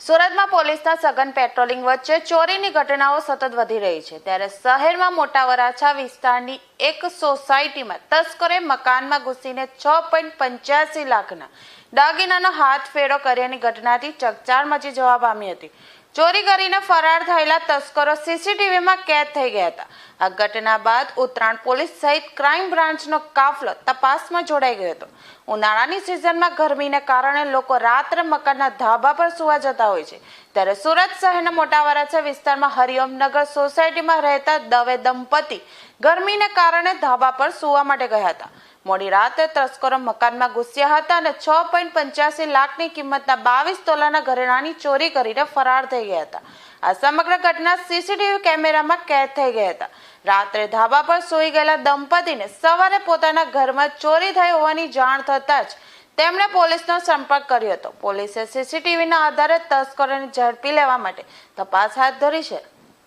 સુરતમાં પોલીસના સઘન પેટ્રોલિંગ વચ્ચે ચોરીની ઘટનાઓ સતત વધી રહી છે. ત્યારે શહેરમાં મોટા વરાછા વિસ્તારની એક સોસાયટીમાં તસ્કરે મકાનમાં ઘૂસીને છ પોઈન્ટ પંચ્યાસી લાખના દાગીનાનો હાથ ફેરો કર્યાની ઘટનાથી ચકચાર મચી જવા પામી હતી. ચોરી કરીને ફરાર થયેલા તસ્કરો સીસીટીવીમાં કેદ થઈ ગયા હતા. આ ઘટના બાદ ઉત્તરાયણ પોલીસ સહિત ક્રાઇમ બ્રાન્ચનો કાફલો તપાસમાં જોડાઈ ગયો હતો. ઉનાળાની સિઝનમાં ગરમીને કારણે લોકો રાત્રે મકાનના ધાબા પર સુવા જતા હોય છે. ત્યારે સુરત શહેરના મોટા વરાછા વિસ્તારમાં હરિઓમનગર સોસાયટીમાં રહેતા દવે દંપતી ગરમીને કારણે ધાબા પર સુવા માટે ગયા હતા. મોડી રાતે તસ્કરો મકાનમાં ઘૂસ્યા હતા અને છ પોઈન્ટ પંચ્યાસી લાખની કિંમતના બાવીસ તોલાના ઘરેણાની ચોરી કરીને ફરાર થઈ ગયા હતા. આ સમગ્ર ઘટના સીસીટીવી કેમેરામાં કેદ થઈ ગયા હતા. રાત્રે ધાબા પર સૂઈ ગયેલા દંપતીને સવારે પોતાના ઘરમાં ચોરી થઈ હોવાની જાણ થતાં જ તેમણે પોલીસનો સંપર્ક કર્યો હતો. પોલીસે સીસીટીવીના આધારે તસ્કરોને ઝડપી લેવા માટે તપાસ હાથ ધરી છે.